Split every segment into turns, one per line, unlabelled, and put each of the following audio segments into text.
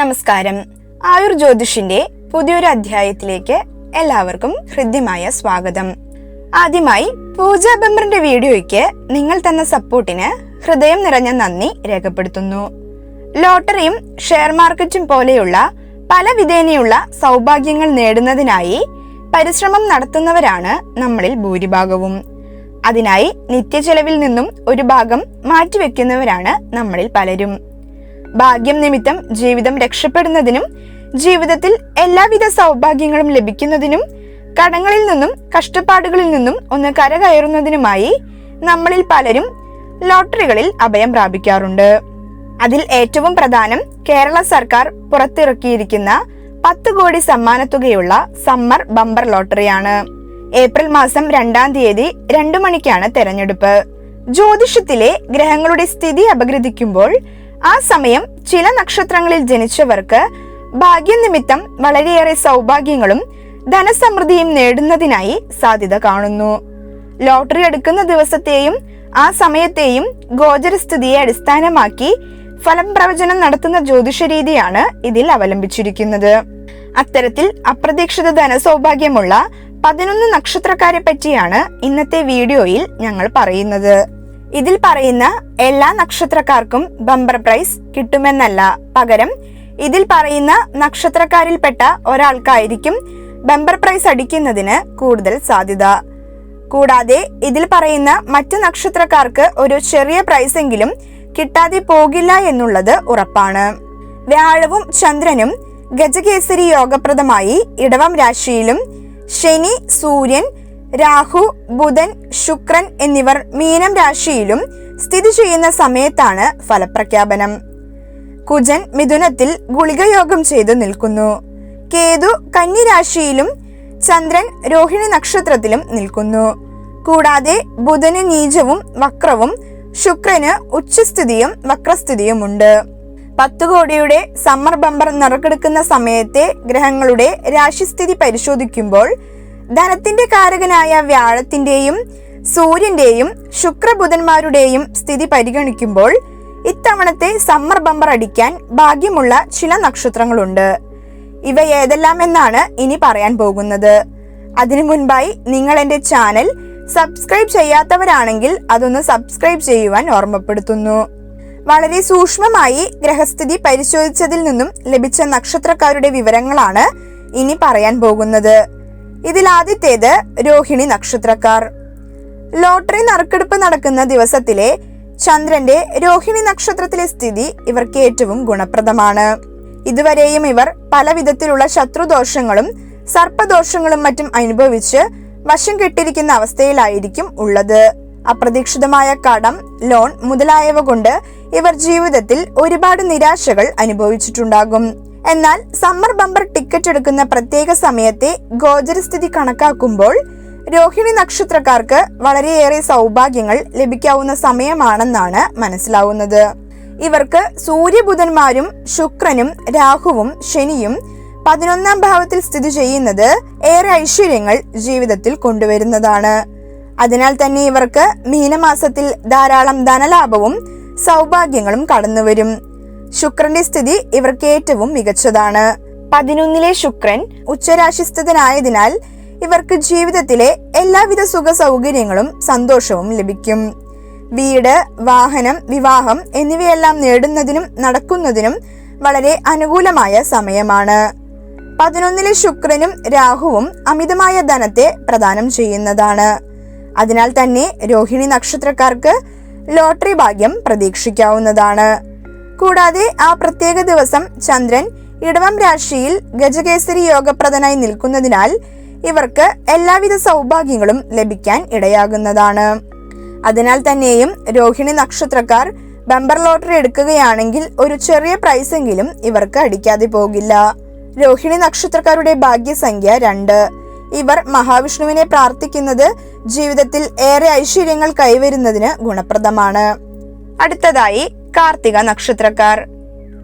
നമസ്കാരം. ആയുർ ജ്യോതിഷിന്റെ പുതിയൊരു അധ്യായത്തിലേക്ക് എല്ലാവർക്കും ഹൃദ്യമായ സ്വാഗതം. ആദ്യമായി പൂജ ബംബറിന്റെ വീഡിയോയ്ക്ക് നിങ്ങൾ തന്ന സപ്പോർട്ടിന് ഹൃദയം നിറഞ്ഞ നന്ദി രേഖപ്പെടുത്തുന്നു. ലോട്ടറിയും ഷെയർ മാർക്കറ്റും പോലെയുള്ള പല വിധേനയുള്ള സൗഭാഗ്യങ്ങൾ നേടുന്നതിനായി പരിശ്രമം നടത്തുന്നവരാണ് നമ്മളിൽ ഭൂരിഭാഗവും. അതിനായി നിത്യചെലവിൽ നിന്നും ഒരു ഭാഗം മാറ്റിവെക്കുന്നവരാണ് നമ്മളിൽ പലരും. ഭാഗ്യം നിമിത്തം ജീവിതം രക്ഷപ്പെടുന്നതിനും ജീവിതത്തിൽ എല്ലാവിധ സൗഭാഗ്യങ്ങളും ലഭിക്കുന്നതിനും കടങ്ങളിൽ നിന്നും കഷ്ടപ്പാടുകളിൽ നിന്നും ഒന്ന് കരകയറുന്നതിനുമായി നമ്മളിൽ പലരും ലോട്ടറികളിൽ അഭയം പ്രാപിക്കാറുണ്ട്. അതിൽ ഏറ്റവും പ്രധാനം കേരള സർക്കാർ പുറത്തിറക്കിയിരിക്കുന്ന പത്ത് കോടി സമ്മാനത്തുകയുള്ള സമ്മർ ബമ്പർ ലോട്ടറിയാണ്. ഏപ്രിൽ മാസം രണ്ടാം തീയതി രണ്ടു മണിക്കാണ് തെരഞ്ഞെടുപ്പ്. ജ്യോതിഷത്തിലെ ഗ്രഹങ്ങളുടെ സ്ഥിതി അപഗ്രഥിക്കുമ്പോൾ ആ സമയം ചില നക്ഷത്രങ്ങളിൽ ജനിച്ചവർക്ക് ഭാഗ്യനിമിത്തം വളരെയേറെ സൗഭാഗ്യങ്ങളും ധനസമൃദ്ധിയും നേടുന്നതിനായി സാധ്യത കാണുന്നു. ലോട്ടറി എടുക്കുന്ന ദിവസത്തെയും ആ സമയത്തെയും ഗോചരസ്ഥിതിയെ അടിസ്ഥാനമാക്കി ഫലം പ്രവചനം നടത്തുന്ന ജ്യോതിഷ രീതിയാണ് ഇതിൽ അവലംബിച്ചിരിക്കുന്നത്. അത്തരത്തിൽ അപ്രതീക്ഷിത ധനസൗഭാഗ്യമുള്ള പതിനൊന്ന് നക്ഷത്രക്കാരെ പറ്റിയാണ് ഇന്നത്തെ വീഡിയോയിൽ ഞങ്ങൾ പറയുന്നത്. ഇതിൽ പറയുന്ന എല്ലാ നക്ഷത്രക്കാർക്കും ബമ്പർ പ്രൈസ് കിട്ടുമെന്നല്ല പകരം ഇതിൽ പറയുന്ന നക്ഷത്രക്കാരിൽപ്പെട്ട ഒരാൾക്കായിരിക്കും ബമ്പർ പ്രൈസ് അടിക്കുന്നതിന് കൂടുതൽ സാധ്യത. കൂടാതെ ഇതിൽ പറയുന്ന മറ്റു നക്ഷത്രക്കാർക്ക് ഒരു ചെറിയ പ്രൈസെങ്കിലും കിട്ടാതെ പോകില്ല എന്നുള്ളത് ഉറപ്പാണ്. വ്യാഴവും ചന്ദ്രനും ഗജകേസരി യോഗപ്രദമായി ഇടവം രാശിയിലും ശനി സൂര്യൻ രാഹു ബുധൻ ശുക്രൻ എന്നിവർ മീനം രാശിയിലും സ്ഥിതി ചെയ്യുന്ന സമയത്താണ് ഫലപ്രഖ്യാപനം. കുജൻ മിഥുനത്തിൽ ഗുളികയോഗം ചെയ്തു നിൽക്കുന്നു. കേതു കന്നിരാശിയിലും ചന്ദ്രൻ രോഹിണി നക്ഷത്രത്തിലും നിൽക്കുന്നു. കൂടാതെ ബുധന് നീചവും വക്രവും ശുക്രന് ഉച്ചസ്ഥിതിയും വക്രസ്ഥിതിയുമുണ്ട്. പത്തു കോടിയുടെ സമ്മർ ബമ്പർ നറുക്കെടുക്കുന്ന സമയത്തെ ഗ്രഹങ്ങളുടെ രാശിസ്ഥിതി പരിശോധിക്കുമ്പോൾ ധനത്തിന്റെ കാരകനായ വ്യാഴത്തിന്റെയും സൂര്യന്റെയും ശുക്രബുധന്മാരുടെയും സ്ഥിതി പരിഗണിക്കുമ്പോൾ ഇത്തവണത്തെ സമ്മർ ബമ്പർ അടിക്കാൻ ഭാഗ്യമുള്ള ചില നക്ഷത്രങ്ങളുണ്ട്. ഇവ ഏതെല്ലാം എന്നാണ് ഇനി പറയാൻ പോകുന്നത്. അതിനു മുൻപായി നിങ്ങൾ എന്റെ ചാനൽ സബ്സ്ക്രൈബ് ചെയ്യാത്തവരാണെങ്കിൽ അതൊന്ന് സബ്സ്ക്രൈബ് ചെയ്യുവാൻ ഓർമ്മപ്പെടുത്തുന്നു. വളരെ സൂക്ഷ്മമായി ഗ്രഹസ്ഥിതി പരിശോധിച്ചതിൽ നിന്നും ലഭിച്ച നക്ഷത്രക്കാരുടെ വിവരങ്ങളാണ് ഇനി പറയാൻ പോകുന്നത്. ഇതിൽ ആദ്യത്തേത് രോഹിണി നക്ഷത്രക്കാർ. ലോട്ടറി നറുക്കെടുപ്പ് നടക്കുന്ന ദിവസത്തിലെ ചന്ദ്രന്റെ രോഹിണി നക്ഷത്രത്തിലെ സ്ഥിതി ഇവർക്ക് ഏറ്റവും ഗുണപ്രദമാണ്. ഇതുവരെയും ഇവർ പല വിധത്തിലുള്ള ശത്രുദോഷങ്ങളും സർപ്പദോഷങ്ങളും മറ്റും അനുഭവിച്ച് വശം കെട്ടിരിക്കുന്ന അവസ്ഥയിലായിരിക്കും ഉള്ളത്. അപ്രതീക്ഷിതമായ കടം ലോൺ മുതലായവ കൊണ്ട് ഇവർ ജീവിതത്തിൽ ഒരുപാട് നിരാശകൾ അനുഭവിച്ചിട്ടുണ്ടാകും. എന്നാൽ സമ്മർ ബമ്പർ ടിക്കറ്റ് എടുക്കുന്ന പ്രത്യേക സമയത്തെ ഗോചരസ്ഥിതി കണക്കാക്കുമ്പോൾ രോഹിണി നക്ഷത്രക്കാർക്ക് വളരെയേറെ സൗഭാഗ്യങ്ങൾ ലഭിക്കാവുന്ന സമയമാണെന്നാണ് മനസ്സിലാവുന്നത്. ഇവർക്ക് സൂര്യബുധന്മാരും ശുക്രനും രാഹുവും ശനിയും പതിനൊന്നാം ഭാവത്തിൽ സ്ഥിതി ചെയ്യുന്നത് ഏറെ ഐശ്വര്യങ്ങൾ ജീവിതത്തിൽ കൊണ്ടുവരുന്നതാണ്. അതിനാൽ തന്നെ ഇവർക്ക് മീനമാസത്തിൽ ധാരാളം ധനലാഭവും സൗഭാഗ്യങ്ങളും കടന്നുവരും. ശുക്രന്റെ സ്ഥിതി ഇവർക്ക് ഏറ്റവും മികച്ചതാണ്. പതിനൊന്നിലെ ശുക്രൻ ഉച്ചരാശിസ്ഥിതനായതിനാൽ ഇവർക്ക് ജീവിതത്തിലെ എല്ലാവിധ സുഖ സൗകര്യങ്ങളും സന്തോഷവും ലഭിക്കും. വീട് വാഹനം വിവാഹം എന്നിവയെല്ലാം നേടുന്നതിനും നടക്കുന്നതിനും വളരെ അനുകൂലമായ സമയമാണ്. പതിനൊന്നിലെ ശുക്രനും രാഹുവും അമിതമായ ധനത്തെ പ്രദാനം ചെയ്യുന്നതാണ്. അതിനാൽ തന്നെ രോഹിണി നക്ഷത്രക്കാർക്ക് ലോട്ടറി ഭാഗ്യം പ്രതീക്ഷിക്കാവുന്നതാണ്. കൂടാതെ ആ പ്രത്യേക ദിവസം ചന്ദ്രൻ ഇടവം രാശിയിൽ ഗജകേസരി യോഗപ്രദനായി നിൽക്കുന്നതിനാൽ ഇവർക്ക് എല്ലാവിധ സൗഭാഗ്യങ്ങളും ലഭിക്കാൻ ഇടയാകുന്നതാണ്. അതിനാൽ തന്നെയും രോഹിണി നക്ഷത്രക്കാർ ബമ്പർ ലോട്ടറി എടുക്കുകയാണെങ്കിൽ ഒരു ചെറിയ പ്രൈസെങ്കിലും ഇവർക്ക് അടിക്കാതെ പോകില്ല. രോഹിണി നക്ഷത്രക്കാരുടെ ഭാഗ്യസംഖ്യ രണ്ട്. ഇവർ മഹാവിഷ്ണുവിനെ പ്രാർത്ഥിക്കുന്നത് ജീവിതത്തിൽ ഏറെ ഐശ്വര്യങ്ങൾ കൈവരുന്നതിന് ഗുണപ്രദമാണ്. അടുത്തതായി കാർത്തിക നക്ഷത്രക്കാർ.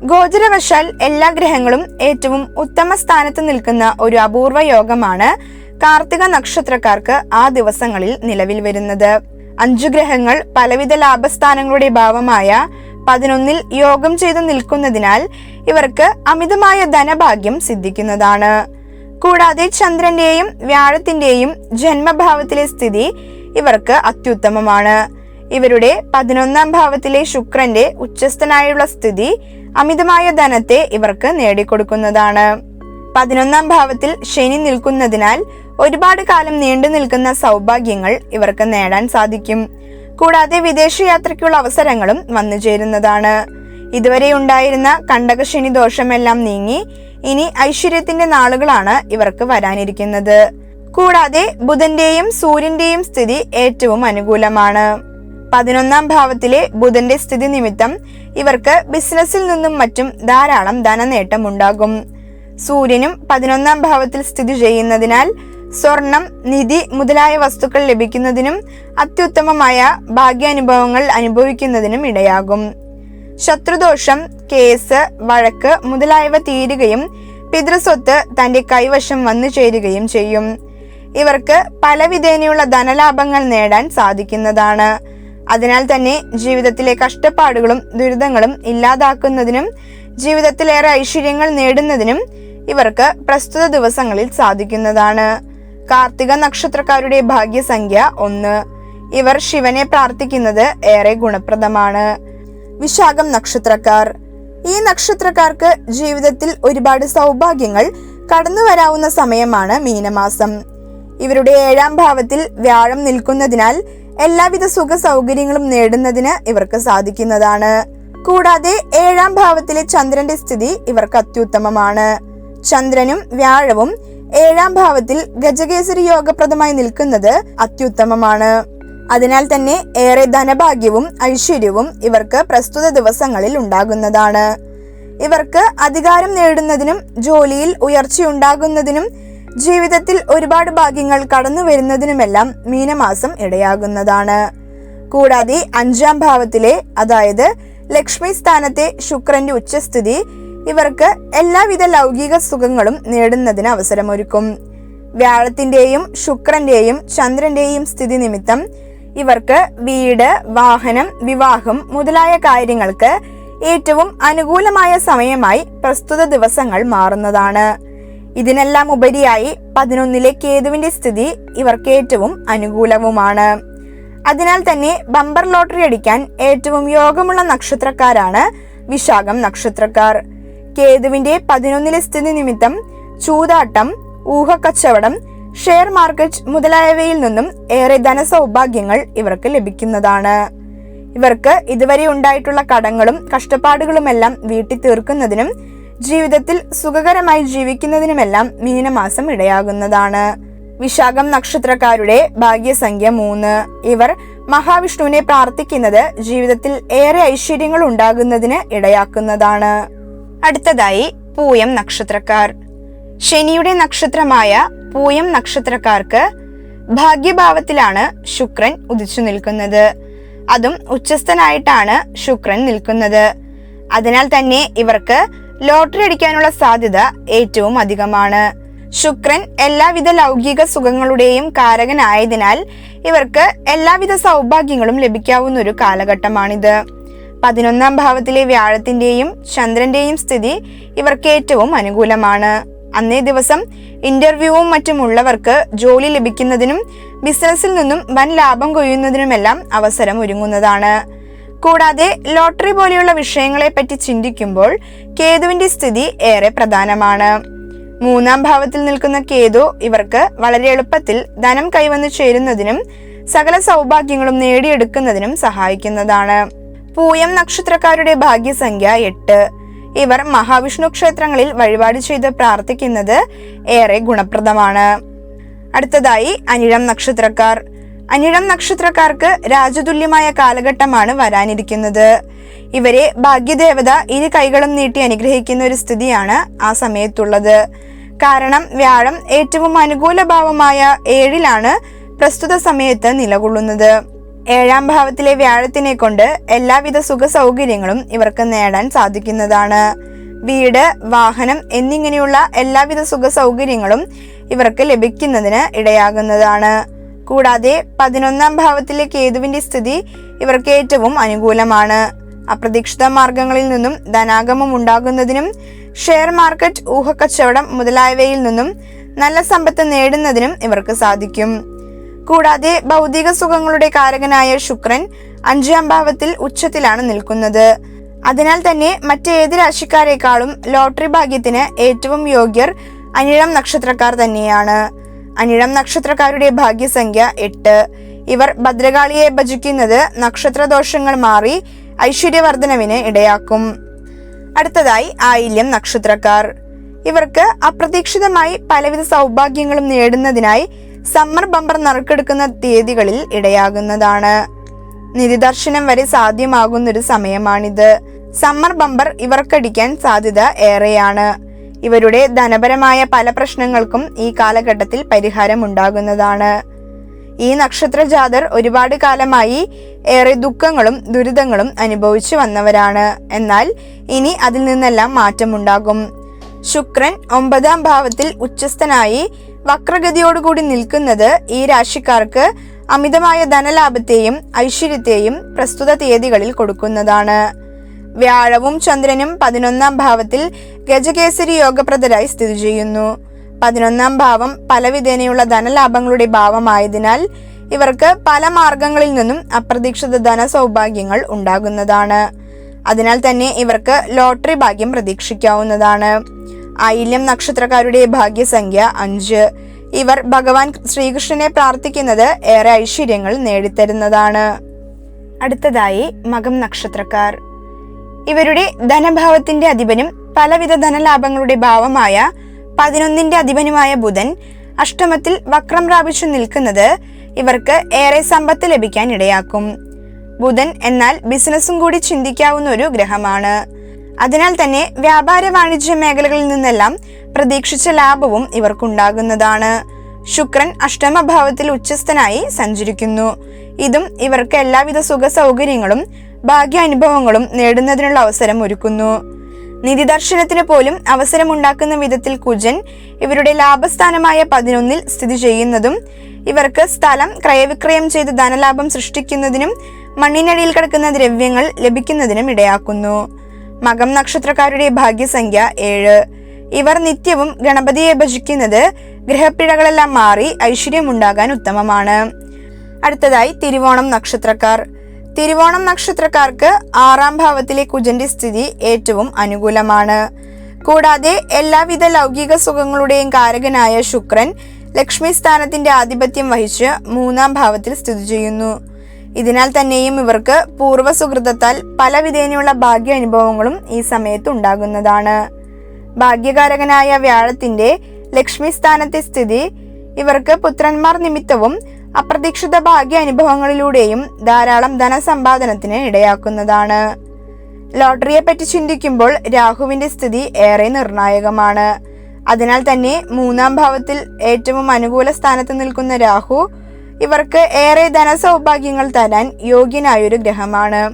ഗോചരവശാൽ എല്ലാ ഗ്രഹങ്ങളും ഏറ്റവും ഉത്തമ സ്ഥാനത്ത് നിൽക്കുന്ന ഒരു അപൂർവ യോഗമാണ് കാർത്തിക നക്ഷത്രക്കാർക്ക് ആ ദിവസങ്ങളിൽ നിലവിൽ വരുന്നത്. അഞ്ചു ഗ്രഹങ്ങൾ പലവിധ ലാഭസ്ഥാനങ്ങളുടെ ഭാവമായ പതിനൊന്നിൽ യോഗം ചെയ്തു നിൽക്കുന്നതിനാൽ ഇവർക്ക് അമിതമായ ധനഭാഗ്യം സിദ്ധിക്കുന്നതാണ്. കൂടാതെ ചന്ദ്രന്റെയും വ്യാഴത്തിന്റെയും ജന്മഭാവത്തിലെ സ്ഥിതി ഇവർക്ക് അത്യുത്തമമാണ്. ഇവരുടെ പതിനൊന്നാം ഭാവത്തിലെ ശുക്രന്റെ ഉച്ചസ്ഥനായുള്ള സ്ഥിതി അമിതമായ ധനത്തെ ഇവർക്ക് നേടിക്കൊടുക്കുന്നതാണ്. പതിനൊന്നാം ഭാവത്തിൽ ശനി നിൽക്കുന്നതിനാൽ ഒരുപാട് കാലം നീണ്ടു നിൽക്കുന്ന സൗഭാഗ്യങ്ങൾ ഇവർക്ക് നേടാൻ സാധിക്കും. കൂടാതെ വിദേശയാത്രയ്ക്കുള്ള അവസരങ്ങളും വന്നു ചേരുന്നതാണ്. ഇതുവരെ ഉണ്ടായിരുന്ന കണ്ടകശനി ദോഷമെല്ലാം നീങ്ങി ഇനി ഐശ്വര്യത്തിന്റെ നാളുകളാണ് ഇവർക്ക് വരാനിരിക്കുന്നത്. കൂടാതെ ബുധന്റെയും സൂര്യന്റെയും സ്ഥിതി ഏറ്റവും അനുകൂലമാണ്. പതിനൊന്നാം ഭാവത്തിലെ ബുധന്റെ സ്ഥിതി നിമിത്തം ഇവർക്ക് ബിസിനസ്സിൽ നിന്നും മറ്റും ധാരാളം ധനനേട്ടം ഉണ്ടാകും സൂര്യനും പതിനൊന്നാം ഭാവത്തിൽ സ്ഥിതി ചെയ്യുന്നതിനാൽ സ്വർണം നിധി മുതലായ വസ്തുക്കൾ ലഭിക്കുന്നതിനും അത്യുത്തമമായ ഭാഗ്യാനുഭവങ്ങൾ അനുഭവിക്കുന്നതിനും ഇടയാകും. ശത്രുദോഷം കേസ് വഴക്ക് മുതലായവ തീരുകയും പിതൃസ്വത്ത് തന്റെ കൈവശം വന്നു ചേരുകയും ചെയ്യും. ഇവർക്ക് പലവിധേനയുള്ള ധനലാഭങ്ങൾ നേടാൻ സാധിക്കുന്നതാണ്. അതിനാൽ തന്നെ ജീവിതത്തിലെ കഷ്ടപ്പാടുകളും ദുരിതങ്ങളും ഇല്ലാതാക്കുന്നതിനും ജീവിതത്തിലേറെ ഐശ്വര്യങ്ങൾ നേടുന്നതിനും ഇവർക്ക് പ്രസ്തുത ദിവസങ്ങളിൽ സാധിക്കുന്നതാണ്. കാർത്തിക നക്ഷത്രക്കാരുടെ ഭാഗ്യസംഖ്യ ഒന്ന്. ഇവർ ശിവനെ പ്രാർത്ഥിക്കുന്നത് ഏറെ ഗുണപ്രദമാണ്. വിശാഖം നക്ഷത്രക്കാർ. ഈ നക്ഷത്രക്കാർക്ക് ജീവിതത്തിൽ ഒരുപാട് സൗഭാഗ്യങ്ങൾ കടന്നു വരാവുന്ന സമയമാണ് മീനമാസം. ഇവരുടെ ഏഴാം ഭാവത്തിൽ വ്യാഴം നിൽക്കുന്നതിനാൽ എല്ലാവിധ സുഖ സൗകര്യങ്ങളും നേടുന്നതിന് ഇവർക്ക് സാധിക്കുന്നതാണ്. കൂടാതെ ഏഴാം ഭാവത്തിലെ ചന്ദ്രന്റെ സ്ഥിതി ഇവർക്ക് അത്യുത്തമമാണ്. ചന്ദ്രനും വ്യാഴവും ഏഴാം ഭാവത്തിൽ ഗജകേസരി യോഗപ്രദമായി നിൽക്കുന്നത് അത്യുത്തമമാണ്. അതിനാൽ തന്നെ ഏറെ ധനഭാഗ്യവും ഐശ്വര്യവും ഇവർക്ക് പ്രസ്തുത ദിവസങ്ങളിൽ ഉണ്ടാകുന്നതാണ്. ഇവർക്ക് അധികാരം നേടുന്നതിനും ജോലിയിൽ ഉയർച്ചയുണ്ടാകുന്നതിനും ജീവിതത്തിൽ ഒരുപാട് ഭാഗ്യങ്ങൾ കടന്നു വരുന്നതിനുമെല്ലാം മീനമാസം ഇടയാകുന്നതാണ്. കൂടാതെ അഞ്ചാം ഭാവത്തിലെ അതായത് ലക്ഷ്മി സ്ഥാനത്തെ ശുക്രന്റെ ഉച്ചസ്ഥിതി ഇവർക്ക് എല്ലാവിധ ലൗകിക സുഖങ്ങളും നേടുന്നതിന് അവസരമൊരുക്കും. വ്യാഴത്തിന്റെയും ശുക്രന്റെയും ചന്ദ്രന്റെയും സ്ഥിതി നിമിത്തം ഇവർക്ക് വീട് വാഹനം വിവാഹം മുതലായ കാര്യങ്ങൾക്ക് ഏറ്റവും അനുകൂലമായ സമയമായി പ്രസ്തുത ദിവസങ്ങൾ മാറുന്നതാണ്. ഇതിനെല്ലാം ഉപരിയായി പതിനൊന്നിലെ കേതുവിന്റെ സ്ഥിതി ഇവർക്ക് ഏറ്റവും അനുകൂലവുമാണ്. അതിനാൽ തന്നെ ബമ്പർ ലോട്ടറി അടിക്കാൻ ഏറ്റവും യോഗമുള്ള നക്ഷത്രക്കാരാണ് വിശാഖം നക്ഷത്രക്കാർ. കേതുവിന്റെ പതിനൊന്നിലെ സ്ഥിതി നിമിത്തം ചൂതാട്ടം ഊഹക്കച്ചവടം ഷെയർ മാർക്കറ്റ് മുതലായവയിൽ നിന്നും ഏറെ ധനസൗഭാഗ്യങ്ങൾ ഇവർക്ക് ലഭിക്കുന്നതാണ്. ഇവർക്ക് ഇതുവരെ ഉണ്ടായിട്ടുള്ള കടങ്ങളും കഷ്ടപ്പാടുകളുമെല്ലാം വീട്ടി തീർക്കുന്നതിനും ജീവിതത്തിൽ സുഖകരമായി ജീവിക്കുന്നതിനുമെല്ലാം മീനമാസം ഇടയാകുന്നതാണ്. വിശാഖം നക്ഷത്രക്കാരുടെ ഭാഗ്യസംഖ്യ മൂന്ന്. ഇവർ മഹാവിഷ്ണുവിനെ പ്രാർത്ഥിക്കുന്നത് ജീവിതത്തിൽ ഏറെ ഐശ്വര്യങ്ങൾ ഉണ്ടാകുന്നതിന് ഇടയാക്കുന്നതാണ്. അടുത്തതായി പൂയം നക്ഷത്രക്കാർ. ശനിയുടെ നക്ഷത്രമായ പൂയം നക്ഷത്രക്കാർക്ക് ഭാഗ്യഭാവത്തിലാണ് ശുക്രൻ ഉദിച്ചു നിൽക്കുന്നത്. അതും ഉച്ചസ്ഥനായിട്ടാണ് ശുക്രൻ നിൽക്കുന്നത്. അതിനാൽ തന്നെ ഇവർക്ക് ലോട്ടറി അടിക്കാനുള്ള സാധ്യത ഏറ്റവും അധികമാണ്. ശുക്രൻ എല്ലാവിധ ലൗകിക സുഖങ്ങളുടെയും കാരകനായതിനാൽ ഇവർക്ക് എല്ലാവിധ സൗഭാഗ്യങ്ങളും ലഭിക്കാവുന്ന ഒരു കാലഘട്ടമാണിത്. പതിനൊന്നാം ഭാവത്തിലെ വ്യാഴത്തിന്റെയും ചന്ദ്രന്റെയും സ്ഥിതി ഇവർക്ക് ഏറ്റവും അനുകൂലമാണ്. അന്നേ ദിവസം ഇന്റർവ്യൂവും മറ്റുമുള്ളവർക്ക് ജോലി ലഭിക്കുന്നതിനും ബിസിനസ്സിൽ നിന്നും വൻ ലാഭം കൊയ്യുന്നതിനുമെല്ലാം അവസരം ഒരുങ്ങുന്നതാണ്. കൂടാതെ ലോട്ടറി പോലെയുള്ള വിഷയങ്ങളെ പറ്റി ചിന്തിക്കുമ്പോൾ കേതുവിന്റെ സ്ഥിതി ഏറെ പ്രധാനമാണ്. മൂന്നാം ഭാവത്തിൽ നിൽക്കുന്ന കേതു ഇവർക്ക് വളരെ എളുപ്പത്തിൽ ധനം കൈവന്നു ചേരുന്നതിനും സകല സൗഭാഗ്യങ്ങളും നേടിയെടുക്കുന്നതിനും സഹായിക്കുന്നതാണ്. പൂയം നക്ഷത്രക്കാരുടെ ഭാഗ്യസംഖ്യ എട്ട്. ഇവർ മഹാവിഷ്ണു ക്ഷേത്രങ്ങളിൽ വഴിപാട് ചെയ്ത് പ്രാർത്ഥിക്കുന്നത് ഏറെ ഗുണപ്രദമാണ്. അടുത്തതായി അനിഴം നക്ഷത്രക്കാർ. അനിഴം നക്ഷത്രക്കാർക്ക് രാജതുല്യമായ കാലഘട്ടമാണ് വരാനിരിക്കുന്നത്. ഇവരെ ഭാഗ്യദേവത ഇരു കൈകളും നീട്ടി അനുഗ്രഹിക്കുന്ന ഒരു സ്ഥിതിയാണ് ആ സമയത്തുള്ളത്. കാരണം വ്യാഴം ഏറ്റവും അനുകൂല ഭാവമായ ഏഴിലാണ് പ്രസ്തുത സമയത്ത് നിലകൊള്ളുന്നത്. ഏഴാം ഭാവത്തിലെ വ്യാഴത്തിനെ കൊണ്ട് എല്ലാവിധ സുഖ സൗകര്യങ്ങളും ഇവർക്ക് നേടാൻ സാധിക്കുന്നതാണ്. വീട് വാഹനം എന്നിങ്ങനെയുള്ള എല്ലാവിധ സുഖ സൗകര്യങ്ങളും ഇവർക്ക് ലഭിക്കുന്നതിന് ഇടയാകുന്നതാണ്. കൂടാതെ പതിനൊന്നാം ഭാവത്തിലെ കേതുവിന്റെ സ്ഥിതി ഇവർക്ക് ഏറ്റവും അനുകൂലമാണ്. അപ്രതീക്ഷിത മാർഗങ്ങളിൽ നിന്നും ധനാഗമം ഉണ്ടാകുന്നതിനും ഷെയർ മാർക്കറ്റ് ഊഹക്കച്ചവടം മുതലായവയിൽ നിന്നും നല്ല സമ്പത്ത് നേടുന്നതിനും ഇവർക്ക് സാധിക്കും. കൂടാതെ ഭൗതിക സുഖങ്ങളുടെ കാരകനായ ശുക്രൻ അഞ്ചാം ഭാവത്തിൽ ഉച്ചത്തിലാണ് നിൽക്കുന്നത്. അതിനാൽ തന്നെ മറ്റേത് രാശിക്കാരെക്കാളും ലോട്ടറി ഭാഗ്യത്തിന് ഏറ്റവും യോഗ്യർ അനിഴം നക്ഷത്രക്കാർ തന്നെയാണ്. അനിഴം നക്ഷത്രക്കാരുടെ ഭാഗ്യസംഖ്യ എട്ട്. ഇവർ ഭദ്രകാളിയെ ഭജിക്കുന്നത് നക്ഷത്രദോഷങ്ങൾ മാറി ഐശ്വര്യവർദ്ധനവിന് ഇടയാക്കും. അടുത്തതായി ആയില്യം നക്ഷത്രക്കാർ. ഇവർക്ക് അപ്രതീക്ഷിതമായി പലവിധ സൗഭാഗ്യങ്ങളും നേടുന്നതിനായി സമ്മർ ബമ്പർ നറുക്കെടുക്കുന്ന തീയതികളിൽ ഇടയാകുന്നതാണ്. നിധിദർശനം വരെ സാധ്യമാകുന്നൊരു സമയമാണിത്. സമ്മർ ബമ്പർ ഇവർക്കടിക്കാൻ സാധ്യത ഏറെയാണ്. ഇവരുടെ ധനപരമായ പല പ്രശ്നങ്ങൾക്കും ഈ കാലഘട്ടത്തിൽ പരിഹാരം ഉണ്ടാകുന്നതാണ് ഈ നക്ഷത്ര ജാതർ ഒരുപാട് കാലമായി ഏറെ ദുഃഖങ്ങളും ദുരിതങ്ങളും അനുഭവിച്ചു വന്നവരാണ്. എന്നാൽ ഇനി അതിൽ നിന്നെല്ലാം മാറ്റമുണ്ടാകും. ശുക്രൻ ഒമ്പതാം ഭാവത്തിൽ ഉച്ചസ്ഥനായി വക്രഗതിയോടുകൂടി നിൽക്കുന്നത് ഈ രാശിക്കാർക്ക് അമിതമായ ധനലാഭത്തെയും ഐശ്വര്യത്തെയും പ്രസ്തുത തീയതികളിൽ കൊടുക്കുന്നതാണ്. വ്യാഴവും ചന്ദ്രനും പതിനൊന്നാം ഭാവത്തിൽ ഗജകേസരി യോഗപ്രദരായി സ്ഥിതി ചെയ്യുന്നു. പതിനൊന്നാം ഭാവം പലവിധേനയുള്ള ധനലാഭങ്ങളുടെ ഭാവമായതിനാൽ ഇവർക്ക് പല മാർഗങ്ങളിൽ നിന്നും അപ്രതീക്ഷിത ധനസൗഭാഗ്യങ്ങൾ ഉണ്ടാകുന്നതാണ്. അതിനാൽ തന്നെ ഇവർക്ക് ലോട്ടറി ഭാഗ്യം പ്രതീക്ഷിക്കാവുന്നതാണ്. ഐല്യം നക്ഷത്രക്കാരുടെ ഭാഗ്യസംഖ്യ അഞ്ച്. ഇവർ ഭഗവാൻ ശ്രീകൃഷ്ണനെ പ്രാർത്ഥിക്കുന്നത് ഏറെ ഐശ്വര്യങ്ങൾ നേടിത്തരുന്നതാണ്. അടുത്തതായി മകം നക്ഷത്രക്കാർ. ഇവരുടെ ധനഭാവത്തിന്റെ അധിപനും പലവിധ ധനലാഭങ്ങളുടെ ഭാവമായ പതിനൊന്നിന്റെ അധിപനുമായ ബുധൻ അഷ്ടമത്തിൽ വക്രം പ്രാപിച്ചു നിൽക്കുന്നത് ഇവർക്ക് ഏറെ സമ്പത്ത് ലഭിക്കാൻ ഇടയാക്കും. ബുധൻ എന്നാൽ ബിസിനസ്സും കൂടി ചിന്തിക്കാവുന്ന ഒരു ഗ്രഹമാണ്. അതിനാൽ തന്നെ വ്യാപാര വാണിജ്യ മേഖലകളിൽ നിന്നെല്ലാം പ്രതീക്ഷിച്ച ലാഭവും ഇവർക്കുണ്ടാകുന്നതാണ്. ശുക്രൻ അഷ്ടമഭാവത്തിൽ ഉച്ചസ്ഥനായി സഞ്ചരിക്കുന്നു. ഇതും ഇവർക്ക് എല്ലാവിധ സുഖ സൗകര്യങ്ങളും ഭാഗ്യാനുഭവങ്ങളും നേടുന്നതിനുള്ള അവസരം ഒരുക്കുന്നു. നിധി ദർശനത്തിന് പോലും അവസരമുണ്ടാക്കുന്ന വിധത്തിൽ കുജൻ ഇവരുടെ ലാഭസ്ഥാനമായ പതിനൊന്നിൽ സ്ഥിതി ചെയ്യുന്നതും ഇവർക്ക് സ്ഥലം ക്രയവിക്രയം ചെയ്ത് ധനലാഭം സൃഷ്ടിക്കുന്നതിനും മണ്ണിനടിയിൽ കിടക്കുന്ന ദ്രവ്യങ്ങൾ ലഭിക്കുന്നതിനും ഇടയാക്കുന്നു. മകം നക്ഷത്രക്കാരുടെ ഭാഗ്യസംഖ്യ ഏഴ്. ഇവർ നിത്യവും ഗണപതിയെ ഭജിക്കുന്നത് ഗ്രഹപ്പിഴകളെല്ലാം മാറി ഐശ്വര്യമുണ്ടാകാൻ ഉത്തമമാണ്. അടുത്തതായി തിരുവോണം നക്ഷത്രക്കാർ. തിരുവോണം നക്ഷത്രക്കാർക്ക് ആറാം ഭാവത്തിലെ കുജന്റെ സ്ഥിതി ഏറ്റവും അനുകൂലമാണ്. കൂടാതെ എല്ലാവിധ ലൗകിക സുഖങ്ങളുടെയും കാരകനായ ശുക്രൻ ലക്ഷ്മി സ്ഥാനത്തിന്റെ ആധിപത്യം വഹിച്ച് മൂന്നാം ഭാവത്തിൽ സ്ഥിതി ചെയ്യുന്നു. ഇതിനാൽ തന്നെയും ഇവർക്ക് പൂർവ സുഹൃതത്താൽ പല വിധേനയുള്ള ഭാഗ്യ അനുഭവങ്ങളും ഈ സമയത്ത് ഉണ്ടാകുന്നതാണ്. ഭാഗ്യകാരകനായ വ്യാഴത്തിന്റെ ലക്ഷ്മി സ്ഥാനത്തെ സ്ഥിതി ഇവർക്ക് പുത്രന്മാർ നിമിത്തവും അപ്രതീക്ഷിത ഭാഗ്യ അനുഭവങ്ങളിലൂടെയും ധാരാളം ധനസമ്പാദനത്തിന് ഇടയാക്കുന്നതാണ്. ലോട്ടറിയെ പറ്റി ചിന്തിക്കുമ്പോൾ രാഹുവിന്റെ സ്ഥിതി ഏറെ നിർണായകമാണ്. അതിനാൽ തന്നെ മൂന്നാം ഭാവത്തിൽ ഏറ്റവും അനുകൂല സ്ഥാനത്ത് നിൽക്കുന്ന രാഹു ഇവർക്ക് ഏറെ ധനസൗഭാഗ്യങ്ങൾ തരാൻ യോഗ്യനായൊരു ഗ്രഹമാണ്.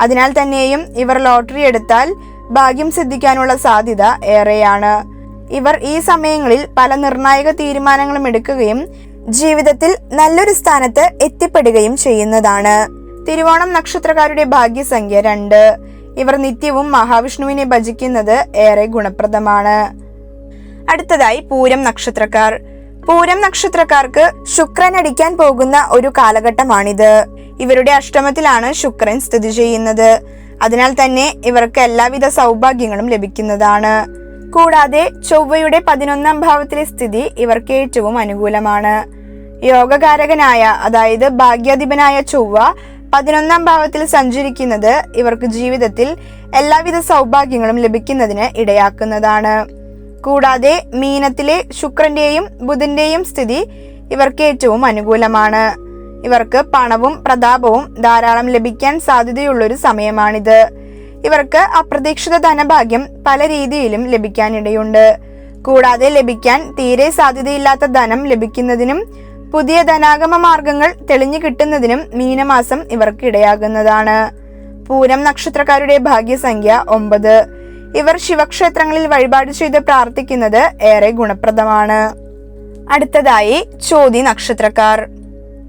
അതിനാൽ തന്നെയും ഇവർ ലോട്ടറി എടുത്താൽ ഭാഗ്യം സിദ്ധിക്കാനുള്ള സാധ്യത ഏറെയാണ്. ഇവർ ഈ സമയങ്ങളിൽ പല നിർണായക തീരുമാനങ്ങളും എടുക്കുകയും ജീവിതത്തിൽ നല്ലൊരു സ്ഥാനത്ത് എത്തിപ്പെടുകയും ചെയ്യുന്നതാണ്. തിരുവോണം നക്ഷത്രക്കാരുടെ ഭാഗ്യസംഖ്യ രണ്ട്. ഇവർ നിത്യവും മഹാവിഷ്ണുവിനെ ഭജിക്കുന്നത് ഏറെ ഗുണപ്രദമാണ്. അടുത്തതായി പൂരം നക്ഷത്രക്കാർ. പൂരം നക്ഷത്രക്കാർക്ക് ശുക്രൻ അടിക്കാൻ പോകുന്ന ഒരു കാലഘട്ടമാണിത്. ഇവരുടെ അഷ്ടമത്തിലാണ് ശുക്രൻ സ്ഥിതി ചെയ്യുന്നത്. അതിനാൽ തന്നെ ഇവർക്ക് എല്ലാവിധ സൗഭാഗ്യങ്ങളും ലഭിക്കുന്നതാണ്. കൂടാതെ ചൊവ്വയുടെ പതിനൊന്നാം ഭാവത്തിലെ സ്ഥിതി ഇവർക്ക് ഏറ്റവും അനുകൂലമാണ്. യോഗകാരകനായ അതായത് ഭാഗ്യാധിപനായ ചൊവ്വ പതിനൊന്നാം ഭാവത്തിൽ സഞ്ചരിക്കുന്നത് ഇവർക്ക് ജീവിതത്തിൽ എല്ലാവിധ സൗഭാഗ്യങ്ങളും ലഭിക്കുന്നതിന് ഇടയാക്കുന്നതാണ്. കൂടാതെ മീനത്തിലെ ശുക്രന്റെയും ബുധന്റെയും സ്ഥിതി ഇവർക്ക് ഏറ്റവും അനുകൂലമാണ്. ഇവർക്ക് പണവും പ്രതാപവും ധാരാളം ലഭിക്കാൻ സാധ്യതയുള്ളൊരു സമയമാണിത്. ഇവർക്ക് അപ്രതീക്ഷിത ധനഭാഗ്യം പല രീതിയിലും ലഭിക്കാനിടയുണ്ട്. കൂടാതെ ലഭിക്കാൻ തീരെ സാധ്യതയില്ലാത്ത ധനം ലഭിക്കുന്നതിനും പുതിയ ധനാഗമ മാർഗങ്ങൾ തെളിഞ്ഞു കിട്ടുന്നതിനും മീനമാസം ഇവർക്ക് ഇടയാകുന്നതാണ്. പൂരം നക്ഷത്രക്കാരുടെ ഭാഗ്യസംഖ്യ ഒമ്പത്. ഇവർ ശിവക്ഷേത്രങ്ങളിൽ വഴിപാട് ചെയ്ത് പ്രാർത്ഥിക്കുന്നത് ഏറെ ഗുണപ്രദമാണ്. അടുത്തതായി ചോതി നക്ഷത്രക്കാർ.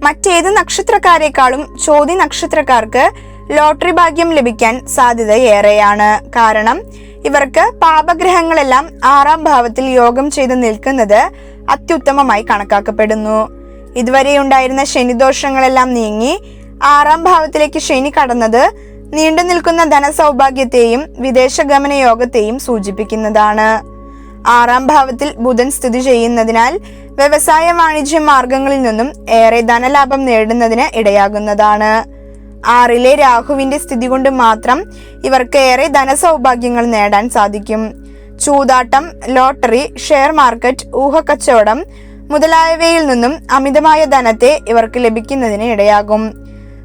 മറ്റേത് നക്ഷത്രക്കാരെക്കാളും ചോതി നക്ഷത്രക്കാർക്ക് ലോട്ടറി ഭാഗ്യം ലഭിക്കാൻ സാധ്യത ഏറെയാണ്. കാരണം ഇവർക്ക് പാപഗ്രഹങ്ങളെല്ലാം ആറാം ഭാവത്തിൽ യോഗം ചെയ്ത് നിൽക്കുന്നത് അത്യുത്തമമായി കണക്കാക്കപ്പെടുന്നു. ഇതുവരെ ഉണ്ടായിരുന്ന ശനിദോഷങ്ങളെല്ലാം നീങ്ങി ആറാം ഭാവത്തിലേക്ക് ശനി കടന്നത് നീണ്ടു നിൽക്കുന്ന ധനസൗഭാഗ്യത്തെയും വിദേശഗമന യോഗത്തെയും സൂചിപ്പിക്കുന്നതാണ്. ആറാം ഭാവത്തിൽ ബുധൻ സ്ഥിതി ചെയ്യുന്നതിനാൽ വ്യവസായ വാണിജ്യ മാർഗങ്ങളിൽ നിന്നും ഏറെ ധനലാഭം നേടുന്നതിന് ഇടയാകുന്നതാണ്. ആറിലെ രാഹുവിന്റെ സ്ഥിതി കൊണ്ട് മാത്രം ഇവർക്ക് ഏറെ ധനസൗഭാഗ്യങ്ങൾ നേടാൻ സാധിക്കും. ചൂതാട്ടം ലോട്ടറി ഷെയർ മാർക്കറ്റ് ഊഹക്കച്ചവടം മുതലായവയിൽ നിന്നും അമിതമായ ധനത്തെ ഇവർക്ക് ലഭിക്കുന്നതിന് ഇടയാകും.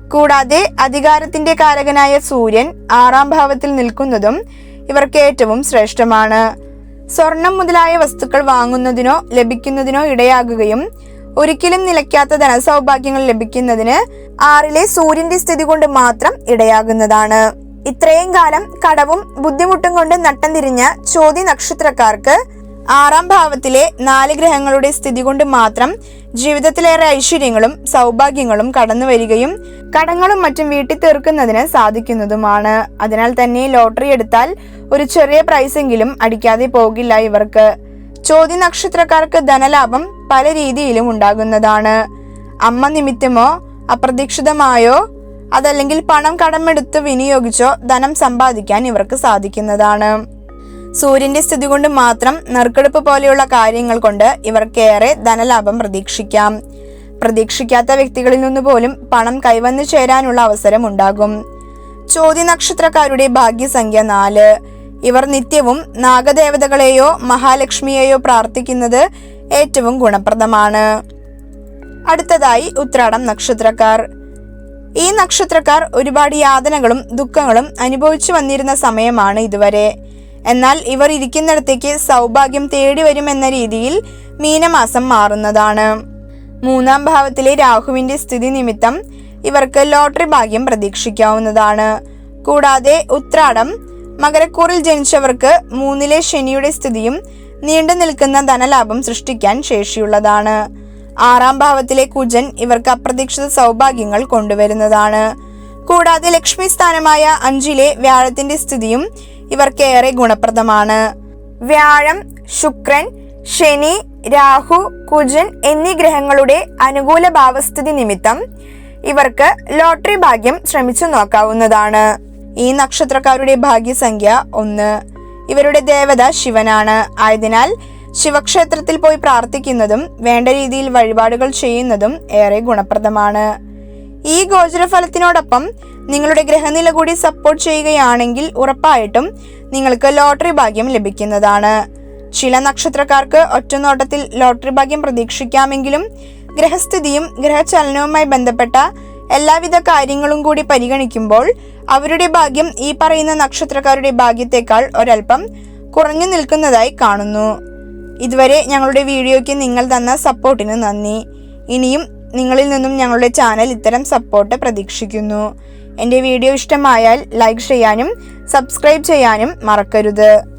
കൂടാതെ അധികാരത്തിന്റെ കാരകനായ സൂര്യൻ ആറാം ഭാവത്തിൽ നിൽക്കുന്നതും ഇവർക്ക് ഏറ്റവും ശ്രേഷ്ഠമാണ്. സ്വർണം മുതലായ വസ്തുക്കൾ വാങ്ങുന്നതിനോ ലഭിക്കുന്നതിനോ ഇടയാകുകയും ഒരിക്കലും നിലയ്ക്കാത്ത ധനസൗഭാഗ്യങ്ങൾ ലഭിക്കുന്നതിന് ആറിലെ സൂര്യന്റെ സ്ഥിതി കൊണ്ട് മാത്രം ഇടയാകുന്നതാണ്. ഇത്രയും കാലം കടവും ബുദ്ധിമുട്ടും കൊണ്ട് നട്ടം തിരിഞ്ഞ ചോതി നക്ഷത്രക്കാർക്ക് ആറാം ഭാവത്തിലെ നാല് ഗ്രഹങ്ങളുടെ സ്ഥിതി കൊണ്ട് മാത്രം ജീവിതത്തിലേറെ ഐശ്വര്യങ്ങളും സൗഭാഗ്യങ്ങളും കടന്നു വരികയും കടങ്ങളും മറ്റും വീട്ടിൽ തീർക്കുന്നതിന് സാധിക്കുന്നതുമാണ്. അതിനാൽ തന്നെ ലോട്ടറി എടുത്താൽ ഒരു ചെറിയ പ്രൈസെങ്കിലും അടിക്കാതെ പോകില്ല ഇവർക്ക്. ചോദ്യ നക്ഷത്രക്കാർക്ക് ധനലാഭം പല രീതിയിലും ഉണ്ടാകുന്നതാണ്. അമ്മ നിമിത്തമോ അപ്രതീക്ഷിതമായോ അതല്ലെങ്കിൽ പണം കടമെടുത്ത് വിനിയോഗിച്ചോ ധനം സമ്പാദിക്കാൻ ഇവർക്ക് സാധിക്കുന്നതാണ്. സൂര്യന്റെ സ്ഥിതി കൊണ്ട് മാത്രം നറുക്കെടുപ്പ് പോലെയുള്ള കാര്യങ്ങൾ കൊണ്ട് ഇവർക്കേറെ ധനലാഭം പ്രതീക്ഷിക്കാം. പ്രതീക്ഷിക്കാത്ത വ്യക്തികളിൽ നിന്ന് പോലും പണം കൈവന്നു ചേരാനുള്ള അവസരം ഉണ്ടാകും. ചോദ്യ നക്ഷത്രക്കാരുടെ ഭാഗ്യസംഖ്യ നാല്. ഇവർ നിത്യവും നാഗദേവതകളെയോ മഹാലക്ഷ്മിയെയോ പ്രാർത്ഥിക്കുന്നത് ഏറ്റവും ഗുണപ്രദമാണ്. അടുത്തതായി ഉത്രാടം നക്ഷത്രക്കാർ. ഈ നക്ഷത്രക്കാർ ഒരുപാട് യാതനകളും ദുഃഖങ്ങളും അനുഭവിച്ചു വന്നിരുന്ന സമയമാണ് ഇതുവരെ. എന്നാൽ ഇവർ ഇരിക്കുന്നിടത്തേക്ക് സൗഭാഗ്യം തേടി വരുമെന്ന രീതിയിൽ മീനമാസം മാറുന്നതാണ്. മൂന്നാം ഭാവത്തിലെ രാഹുവിന്റെ സ്ഥിതി നിമിത്തം ഇവർക്ക് ലോട്ടറി ഭാഗ്യം പ്രതീക്ഷിക്കാവുന്നതാണ്. കൂടാതെ ഉത്രാടം മകരക്കൂറിൽ ജനിച്ചവർക്ക് മൂന്നിലെ ശനിയുടെ സ്ഥിതിയും നീണ്ടു നിൽക്കുന്ന ധനലാഭം സൃഷ്ടിക്കാൻ ശേഷിയുള്ളതാണ്. ആറാം ഭാവത്തിലെ കുജൻ ഇവർക്ക് അപ്രതീക്ഷിത സൗഭാഗ്യങ്ങൾ കൊണ്ടുവരുന്നതാണ്. കൂടാതെ ലക്ഷ്മി സ്ഥാനമായ അഞ്ചിലെ വ്യാഴത്തിന്റെ സ്ഥിതിയും ഇവർക്ക് ഏറെ ഗുണപ്രദമാണ്. വ്യാഴം ശുക്രൻ ശനി രാഹു കുജൻ എന്നീ ഗ്രഹങ്ങളുടെ അനുകൂല ഭാവസ്ഥിതി നിമിത്തം ഇവർക്ക് ലോട്ടറി ഭാഗ്യം ശ്രമിച്ചു നോക്കാവുന്നതാണ്. ഈ നക്ഷത്രക്കാരുടെ ഭാഗ്യസംഖ്യ ഒന്ന്. ഇവരുടെ ദേവത ശിവനാണ്. ആയതിനാൽ ശിവക്ഷേത്രത്തിൽ പോയി പ്രാർത്ഥിക്കുന്നതും വേണ്ട രീതിയിൽ വഴിപാടുകൾ ചെയ്യുന്നതും ഏറെ ഗുണപ്രദമാണ്. ഈ ഗോചരഫലത്തിനോടൊപ്പം നിങ്ങളുടെ ഗ്രഹനില കൂടി സപ്പോർട്ട് ചെയ്യുകയാണെങ്കിൽ ഉറപ്പായിട്ടും നിങ്ങൾക്ക് ലോട്ടറി ഭാഗ്യം ലഭിക്കുന്നതാണ്. ചില നക്ഷത്രക്കാർക്ക് ഒറ്റനോട്ടത്തിൽ ലോട്ടറി ഭാഗ്യം പ്രതീക്ഷിക്കാമെങ്കിലും ഗ്രഹസ്ഥിതിയും ഗ്രഹചലനവുമായി ബന്ധപ്പെട്ട എല്ലാവിധ കാര്യങ്ങളും കൂടി പരിഗണിക്കുമ്പോൾ അവരുടെ ഭാഗ്യം ഈ പറയുന്ന നക്ഷത്രക്കാരുടെ ഭാഗ്യത്തെക്കാൾ ഒരൽപ്പം കുറഞ്ഞു നിൽക്കുന്നതായി കാണുന്നു. ഇതുവരെ ഞങ്ങളുടെ വീഡിയോയ്ക്ക് നിങ്ങൾ തന്ന സപ്പോർട്ടിന് നന്ദി. ഇനിയും നിങ്ങളിൽ നിന്നും ഞങ്ങളുടെ ചാനൽ ഇത്തരം സപ്പോർട്ട് പ്രതീക്ഷിക്കുന്നു. എന്റെ വീഡിയോ ഇഷ്ടമായാൽ ലൈക്ക് ചെയ്യാനും സബ്സ്ക്രൈബ് ചെയ്യാനും മറക്കരുത്.